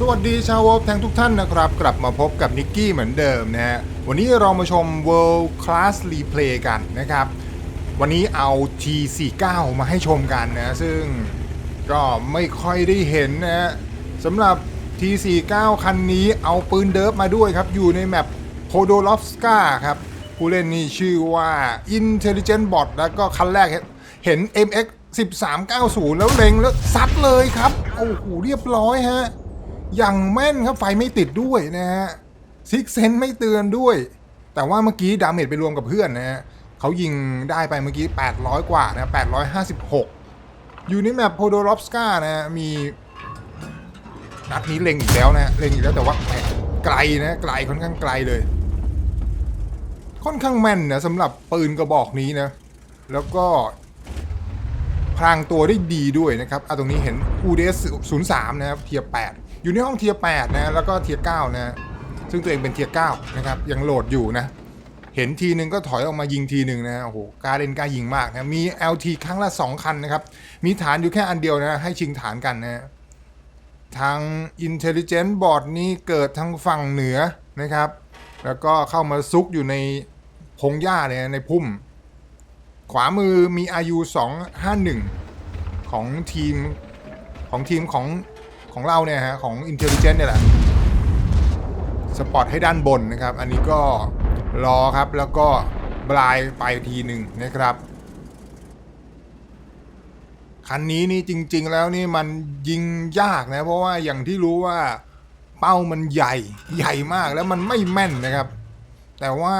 สวัสดีชาววอลแทงทุกท่านนะครับ กลับมาพบกับนิกกี้เหมือนเดิมนะฮะ วันนี้เรามาชม World Class Replay กันนะครับ วันนี้เอา T49 มาให้ชมกันนะ ซึ่งก็ไม่ค่อยได้เห็นนะฮะสำหรับ T49 คันนี้เอาปืนเดิฟมาด้วยครับ อยู่ในแมปโ o โดลอฟสกาครับ ผู้เล่นนี่ชื่อว่า Intelligent Bot แล้วก็คันแรกเห็น MX 1390 แล้วเล็งแล้วซัดเลยครับ โอ้โหเรียบร้อยฮะ อย่างแม่นครับไฟไม่ติดด้วยนะฮะซิกเซนไม่เตือนด้วย แต่ว่าเมื่อกี้ดาเมจไปรวมกับเพื่อนนะฮะเขายิงได้ไปเมื่อกี้ 800 กว่านะ 856 อยู่ในแมปโพโดรอฟสกานะฮะมีนัดนี้เล็งอีกแล้วนะเล็งอีกแล้วแต่ว่าไกลนะไกลค่อนข้างไกลเลย ค่อนข้างแม่นนะสำหรับปืนกระบอกนี้นะ แล้วก็พรางตัวได้ดีด้วยนะครับอะตรงนี้เห็น UDS 03 นะครับเทียร์8 อยู่ในห้องเทียร์8นะ แล้วก็เทียร์9นะซึ่งตัวเองเป็นเทียร์9นะครับ ยังโหลดอยู่นะ เห็นทีนึงก็ถอยออกมายิงทีหนึ่งนะ โอ้โหกาเล่นกล้ายิงมากนะ มี LT ครั้งละ 2 คันนะครับ มีฐานอยู่แค่อันเดียวนะ ให้ชิงฐานกันนะ ทาง Intelligent Board นี้เกิดทางฝั่งเหนือนะครับ แล้วก็เข้ามาซุกอยู่ในพงหญ้าเนี่ยในพุ่ม ขวามือมี RU 251 ของทีมของทีมของ ของเราเนี่ยฮะของ Intelligent เนี่ยแหละสปอตให้ด้านบนนะครับ อันนี้ก็รอครับแล้วก็บลายไปทีหนึ่งนะครับ คันนี้นี่จริง ๆ แล้วนี่มันยิงยากนะ เพราะว่าอย่างที่รู้ว่าเป้ามันใหญ่ใหญ่มากแล้วมันไม่แม่นนะครับ แต่ว่า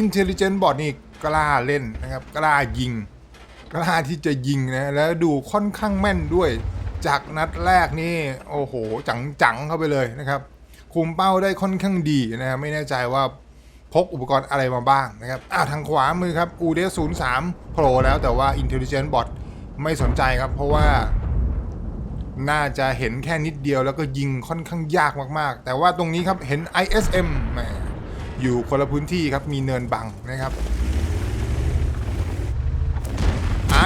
Intelligent Bot นี่กล้าเล่นนะครับ กล้ายิง กล้าที่จะยิงนะ แล้วดูค่อนข้างแม่นด้วย จากนัดแรกนี่โอ้โห จังๆเข้าไปเลยนะครับ คุมเป้าได้ค่อนข้างดีนะครับไม่แน่ใจว่าพกอุปกรณ์อะไรมาบ้างนะครับอ่าทางขวามือครับ u d 0 3 Pro แล้วแต่ว่า Intelligent Bot ไม่สนใจครับ เพราะว่า น่าจะเห็นแค่นิดเดียวแล้วก็ยิงค่อนข้างยากมากๆ แต่ว่าตรงนี้ครับเห็น ISM อยู่คนละพื้นที่ครับมีเนินบังนะครับ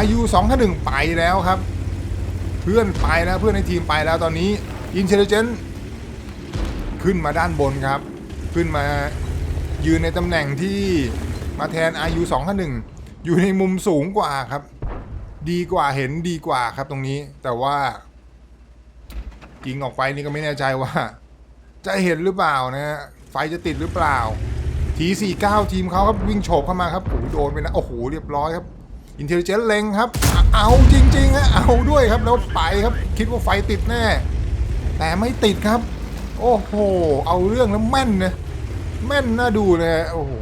RU 2 5 1ไปแล้วครับ เพื่อนไปแล้วเพื่อนในทีมไปแล้วตอนนี้ Intelligent ขึ้นมาด้านบนครับ ขึ้นมายืนในตำแหน่งที่มาแทน RU 2 5 1อยู่ในมุมสูงกว่าครับ ดีกว่าเห็นดีกว่าครับตรงนี้ แต่ว่ายิงออกไปนี่ก็ไม่แน่ใจว่า จะเห็นหรือเปล่านะฮะไฟจะติดหรือเปล่าที49ทีมเขาครับวิ่งโฉบเข้ามาครับโอ้โหโดนไปนะโอ้โหเรียบร้อยครับ อินเทลเจนเล็งครับ เอาจริงๆฮะเอาด้วยครับแล้วไปครับ คิดว่าไฟติดแน่ แต่ไม่ติดครับ โอ้โห เอาเรื่องแล้วแม่นนะแม่นน่าดูเลยโอ้โห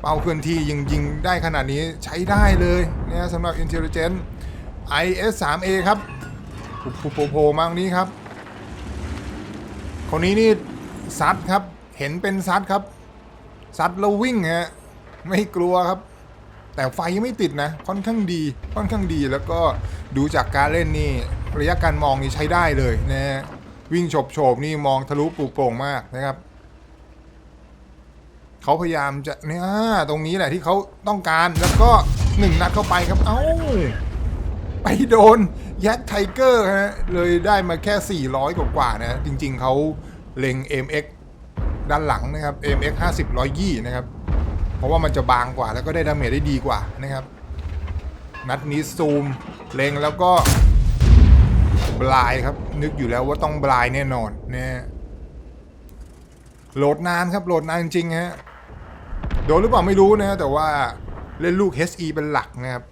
เป่าเคลื่อนที่ยิงยิงได้ขนาดนี้ใช้ได้เลยนะสำหรับ Intelligent IS 3 A ครับโผล่โผล่มาตรงนี้ครับ คนนี้นี่ซัดครับ เห็นเป็นซัดครับ ซัดแล้ววิ่งฮะ ไม่กลัวครับ แต่ไฟไม่ติดนะ ค่อนข้างดี ค่อนข้างดีแล้วก็ดูจากการเล่นนี่ระยะการมองนี่ใช้ได้เลยนะฮะวิ่งโฉบโฉบนี่มองทะลุปูโปร่งมากนะครับเขาพยายามจะเนี่ยตรงนี้แหละที่เขาต้องการแล้วก็หนึ่งนัดเข้าไปครับ เอ้า ไปโดนแยักไทเกอร์ฮะเลยได้มาแค่ 400 กว่ากว่าๆนะ จริงๆเขาเล็ง MX ด้านหลังนะครับ MX 50 120 นะครับ เพราะว่ามันจะบางกว่าแล้วก็ได้ดาเมจได้ดีกว่านะครับ นัดนี้ซูมเล็งแล้วก็บลายครับ นึกอยู่แล้วว่าต้องบลายแน่นอนนะโหลดนานครับโหลดนานจริงฮะโดนหรือเปล่าไม่รู้นะแต่ว่าเล่นลูก HE เป็นหลักนะครับ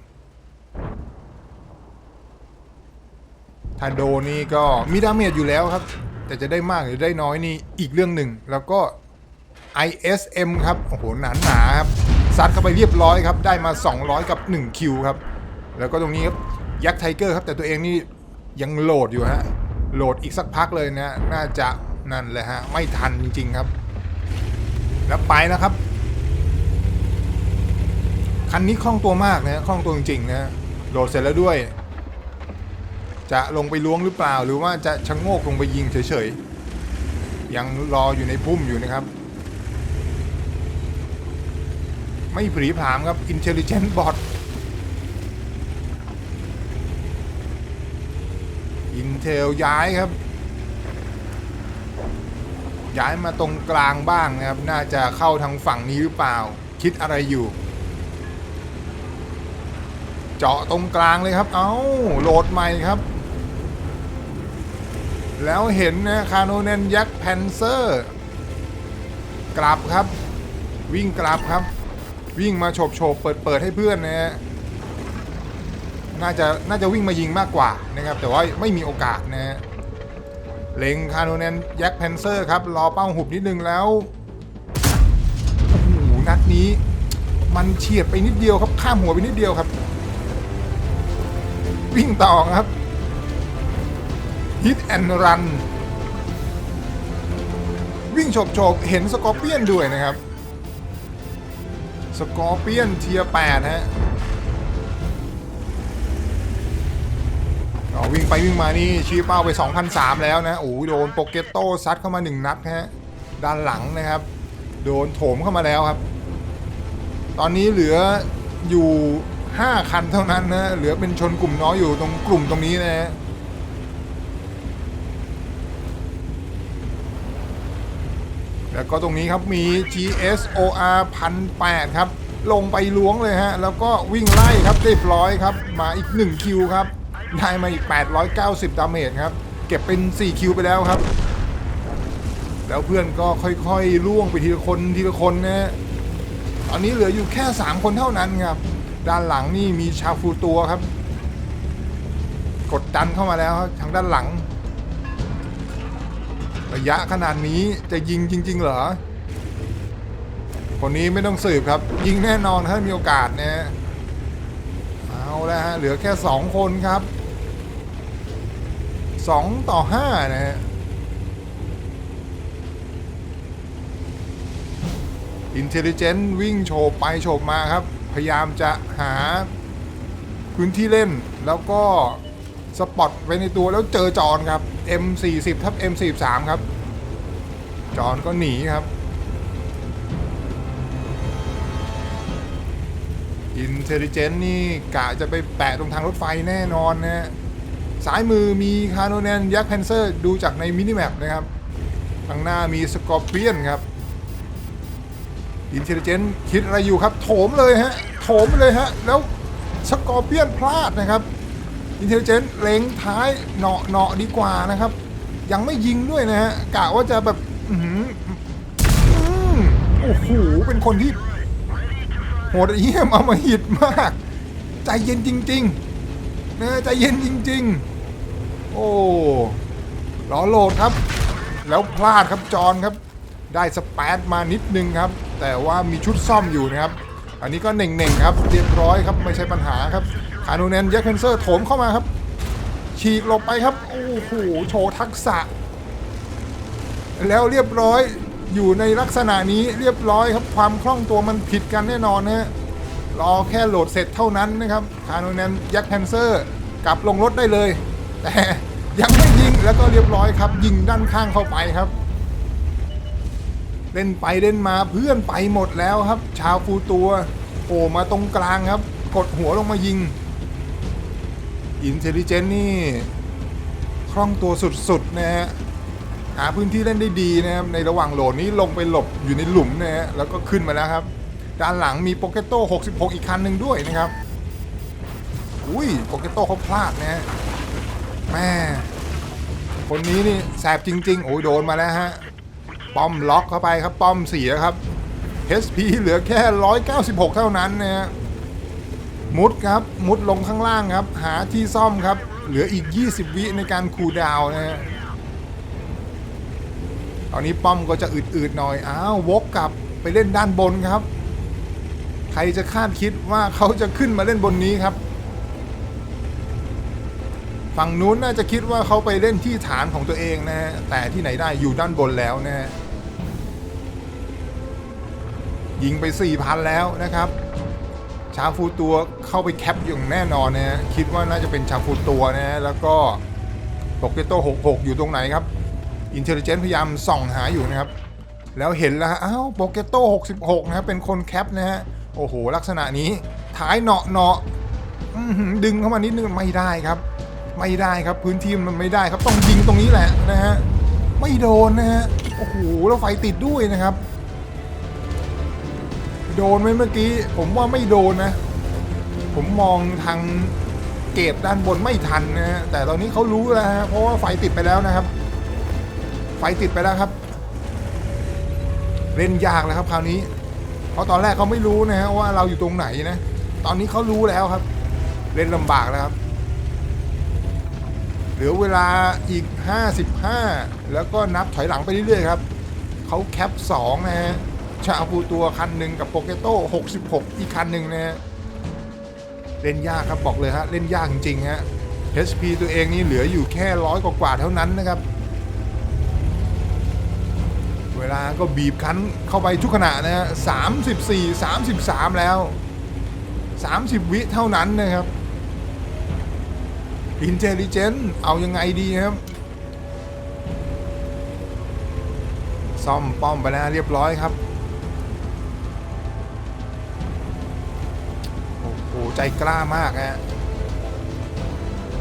ถ้าโดนนี่ก็มีดาเมจอยู่แล้วครับ แต่จะได้มากหรือได้น้อยนี่อีกเรื่องหนึ่งแล้วก็ ISM ครับ โอ้โห หนาหนาครับ ซัดเข้าไปเรียบร้อยครับ ได้มา 200 กับ 1 คิวครับ แล้วก็ตรงนี้ครับ ยักษ์ไทเกอร์ครับ แต่ตัวเองนี่ยังโหลดอยู่ฮะ โหลดอีกสักพักเลยนะ น่าจะนั่นเลยฮะ ไม่ทันจริง ๆ ครับ แล้วไปนะครับ คันนี้คล่องตัวมากนะ คล่องตัวจริงๆนะ โหลดเสร็จแล้วด้วย จะลงไปล้วงหรือเปล่า หรือว่าจะชะโงกลงไปยิงเฉยๆ ยังรออยู่ในพุ่มอยู่นะครับ ไม่ผลีผามครับ Intelligent Bot Intel ย้ายครับ ย้ายมาตรงกลางบ้างนะครับ น่าจะเข้าทางฝั่งนี้หรือเปล่า คิดอะไรอยู่ เจาะตรงกลางเลยครับ เอา้าโหลดใหม่ครับ แล้วเห็นนะคาโนเนนยักษ์แพนเซอร์ กลับครับวิ่งกลับครับ วิ่งมาโฉบโฉบเปิดเปิดให้เพื่อนนะฮะน่าจะน่าจะวิ่งมายิงมากกว่านะครับ แต่ว่าไม่มีโอกาสนะฮะเล็งคาร์โนเนนยักษ์แพนเซอร์ครับรอเป้าหุบนิดนึงแล้วโอ้โหนัดนี้ มันเฉียดไปนิดเดียวครับข้ามหัวไปนิดเดียวครับ วิ่งต่อครับฮิตแอนด์รันวิ่งโฉบโฉบเห็นสกอร์เปียนด้วยนะครับ สกอร์เปียนเทียร์8ฮะวิ่งไปวิ่งมานี่ชี้เป้าไป2,003แล้วนะโอ้โหโดนโปเกตโต้ซัดเข้ามา 1 นัดฮะด้านหลังนะครับ โดนโถมเข้ามาแล้วครับ ตอนนี้เหลืออยู่ 5 คันเท่านั้นนะเหลือเป็นชนกลุ่มน้อยอยู่ตรงกลุ่มตรงนี้นะฮะ แล้วก็ตรงนี้ครับมี GSOR 1008ครับ ลงไปล้วงเลยฮะ แล้วก็วิ่งไล่ครับเรียบร้อยครับ มาอีก 1 คิวครับ ได้มาอีก 890 ดาเมจครับ เก็บเป็น 4 คิวไปแล้วครับ แล้วเพื่อนก็ค่อยๆ ล่วงไปทีละคนทีละคนนะฮะตอนนี้เหลืออยู่แค่ 3 คนเท่านั้นครับ ด้านหลังนี่มีชาฟูตัวครับ กดดันเข้ามาแล้วทางด้านหลัง ระยะขนาดนี้จะยิงจริง ๆ เหรอ คนนี้ไม่ต้องสืบครับ ยิงแน่นอนถ้ามีโอกาสเนะฮะเอาแล้วฮะเหลือแค่ 2 คนครับ 2 ต่อ 5 นะฮะอินเทลเจนต์วิ่งโฉบไปโฉบมาครับ พยายามจะหาพื้นที่เล่นแล้วก็สปอตไว้ในตัวแล้วเจอจอนครับ M40 ทับ M43 ครับ จอนก็หนีครับ อินเทลเจนต์นี่กะจะไปแปะตรงทางรถไฟแน่นอนนะฮะซ้ายมือมีคาร์โนแนนยักษ์แพนเซอร์ดูจากในมินิแมปนะครับข้างหน้ามีสกอร์เปียนครับอินเทลเจนต์คิดอะไรอยู่ครับ โถมเลยฮะ โถมเลยฮะ แล้วสกอร์เปียนพลาดนะครับ อินเทลเจนต์เล็งท้ายเหนาะเนาะดีกว่านะครับ ยังไม่ยิงด้วยนะฮะกะว่าจะแบบอือหืออืมโอ้โหเป็นคนที่โหดเยี่ยมเอามาหิดมาก ใจเย็นจริงๆนะใจเย็นจริง ๆ โอ้รอโหลดครับ แล้วพลาดครับจอนครับ ได้สเปซมานิดนึงครับ แต่ว่ามีชุดซ่อมอยู่นะครับ อันนี้ก็เน่งๆครับ เรียบร้อยครับไม่ใช่ปัญหาครับ คานูเนนยักษ์เพนเซอร์โถมเข้ามาครับ ฉีกหลบไปครับ โอ้โห โชว์ทักษะ แล้วเรียบร้อยอยู่ในลักษณะนี้เรียบร้อยครับความคล่องตัวมันผิดกันแน่นอนนะฮะรอแค่โหลดเสร็จเท่านั้นนะครับคานูเนนยักษ์แพนเซอร์กลับลงรถได้เลย แต่ยังไม่ยิงแล้วก็เรียบร้อยครับ ยิงด้านข้างเข้าไปครับ เล่นไปเล่นมาเพื่อนไปหมดแล้วครับ ชาวฟูตัว โผล่มาตรงกลางครับ กดหัวลงมายิง อินเทลเจนนี่คล่องตัวสุดๆนะฮะหาพื้นที่เล่นได้ดีนะครับในระหว่างโหลดนี้ลงไปหลบอยู่ในหลุมนะฮะแล้วก็ขึ้นมาแล้วครับ ด้านหลังมีโปเกโต้ 66 อีกคันหนึ่งด้วยนะครับ อุ้ยโปเกโต้เขาพลาดนะฮะแม่คนนี้นี่แสบจริง ๆ โอ้ยโดนมาแล้วฮะ ป้อมล็อกเข้าไปครับ ป้อมเสียครับ HP เหลือแค่ 196 เท่านั้นนะฮะ มุดครับ มุดลงข้างล่างครับ หาที่ซ่อมครับ เหลืออีก 20 วิในการคูลดาวน์นะฮะตอนนี้ป้อมก็จะอืดๆหน่อย อ้าววกกลับไปเล่นด้านบนครับ ใครจะคาดคิดว่าเขาจะขึ้นมาเล่นบนนี้ครับ ฝั่งนู้นน่าจะคิดว่าเขาไปเล่นที่ฐานของตัวเองนะฮะ แต่ที่ไหนได้อยู่ด้านบนแล้วนะฮะ ยิงไป4,000แล้วนะครับ ชาฟูตัวเข้าไปแคปอย่างแน่นอนนะฮะคิดว่าน่าจะเป็นชาฟูตัวนะฮะแล้วก็โปเกโต้66 อยู่ตรงไหนครับอินเทลเจนต์พยายามส่องหาอยู่นะครับ แล้วเห็นแล้วอ้าวโปเกโต้66 นะครับเป็นคนแคปนะฮะโอ้โห ลักษณะนี้ท้ายเนาะเนาะดึงเข้ามานิดนึงไม่ได้ครับ ไม่ได้ครับพื้นที่มันไม่ได้ครับต้องยิงตรงนี้แหละนะฮะไม่โดนนะฮะโอ้โหแล้วไฟติดด้วยนะครับ โดนไหมเมื่อกี้ ผมว่าไม่โดนนะ ผมมองทางเกตด้านบนไม่ทันนะฮะแต่ตอนนี้เขารู้แล้วฮะเพราะว่าไฟติดไปแล้วนะครับ ไฟติดไปแล้วครับ เล่นยากแล้วครับคราวนี้ เพราะตอนแรกเขาไม่รู้นะฮะว่าเราอยู่ตรงไหนนะ ตอนนี้เขารู้แล้วครับ เล่นลำบากแล้วครับ เหลือเวลาอีก 55 แล้วก็นับถอยหลังไปเรื่อยๆครับเขาแคป 2 นะฮะ ชาปูตัวคันหนึ่งกับโปเกโต้66 อีกคันหนึ่งนะฮะเล่นยากครับบอกเลยฮะเล่นยากจริงๆฮะ HP ตัวเองนี่เหลืออยู่แค่ร้อยกว่าเท่านั้นนะครับ เวลาก็บีบคั้นเข้าไปทุกขณะนะฮะ34 33 แล้ว 30 วิเท่านั้นนะครับอินเทล i เจนเอายังไงดีครับ ซ่อมป้อมไปแล้วเรียบร้อยครับ หใจกล้ามากฮะ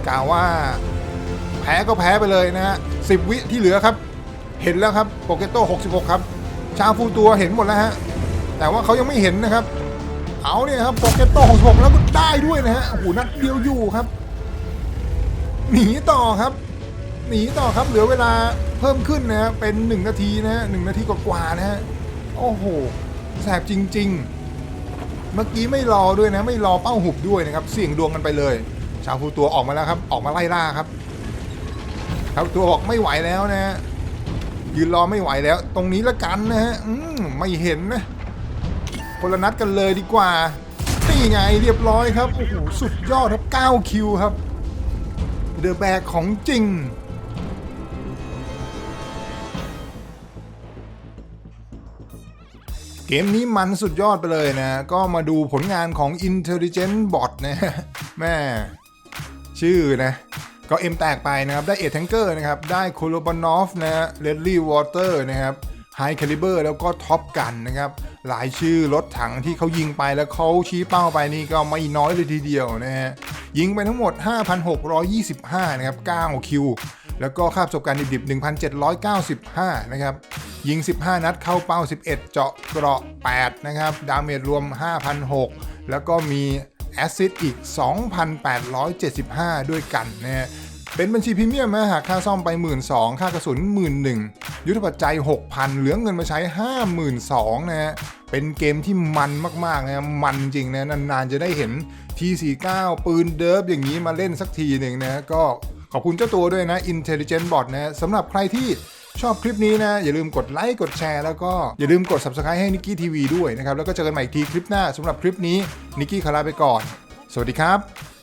กล่าวว่าแพ้ก็แพ้ไปเลยนะฮะสิบวิที่เหลือครับ เห็นแล้วครับโปเกโต้66 ครับ ชาฟูตัวเห็นหมดแล้วฮะแต่ว่าเขายังไม่เห็นนะครับ เอาเนี่ยครับโปเกโต้66 แล้วก็ได้ด้วยนะฮะโอ้โหนัดเดียวอยู่ครับ หนีต่อครับ หนีต่อครับเหลือเวลาเพิ่มขึ้นนะฮะเป็น 1 นาทีนะฮะหนาทีกว่าๆนะฮะโอ้โหแสบจริง ๆ เมื่อกี้ไม่รอด้วยนะ ไม่รอเป้าหุบด้วยนะครับ เสี่ยงดวงกันไปเลย ชาวฟูตัวออกมาแล้วครับ ออกมาไล่ล่าครับชาวตัวบอกไม่ไหวแล้วนะ ยืนรอไม่ไหวแล้ว ตรงนี้ละกันนะฮะอืมไม่เห็นนะคนละนัดกันเลยดีกว่านี่ไงเรียบร้อยครับโอ้โหสุดยอดครับ9คิวครับเดอะแบกของจริง เกมนี้มันสุดยอดไปเลยนะ ก็มาดูผลงานของ Intelligent Bot นะแม่ชื่อนะก็เอ็มแตกไปนะครับ ได้เอทแทงเกอร์นะครับ ได้โคโลบานอฟนะฮะเรดลี่วอเตอร์นะครับไฮคาลิเบอร์แล้วก็ท็อปกันนะครับ หลายชื่อรถถังที่เขายิงไปแล้วเขาชี้เป้าไปนี่ก็ไม่น้อยเลยทีเดียวนะฮะยิงไปทั้งหมด 5,625 นะครับ 9 คิว แล้วก็ค่าประสบการณ์ดิบๆ 1,795 นะครับ ยิง 15 นัดเข้าเป้า 11 เจาะเกราะ 8 นะครับ ดาเมจรวม 5,006 แล้วก็มีแอสซิดอีก 2,875 ด้วยกันนะฮะเป็นบัญชีพรีเมียมนะหากค่าซ่อมไป 12,000ค่ากระสุน 11,000ยุทธปัจจัย 6,000 เหลือเงินมาใช้ 52,000นะฮะเป็นเกมที่มันมากๆนะมันจริงนะนานๆจะได้เห็น T49 ปืนเดิฟอย่างนี้มาเล่นสักทีหนึ่งนะก็ ขอบคุณเจ้าตัวด้วยนะ Intelligent Bot นะสำหรับใครที่ชอบคลิปนี้นะ อย่าลืมกดไลค์กดแชร์แล้วก็อย่าลืมกด Subscribe ให้นิกกี้ทีวีด้วยนะครับ แล้วก็เจอกันใหม่อีกทีคลิปหน้าสำหรับคลิปนี้นิกกี้ขอลาไปก่อน สวัสดีครับ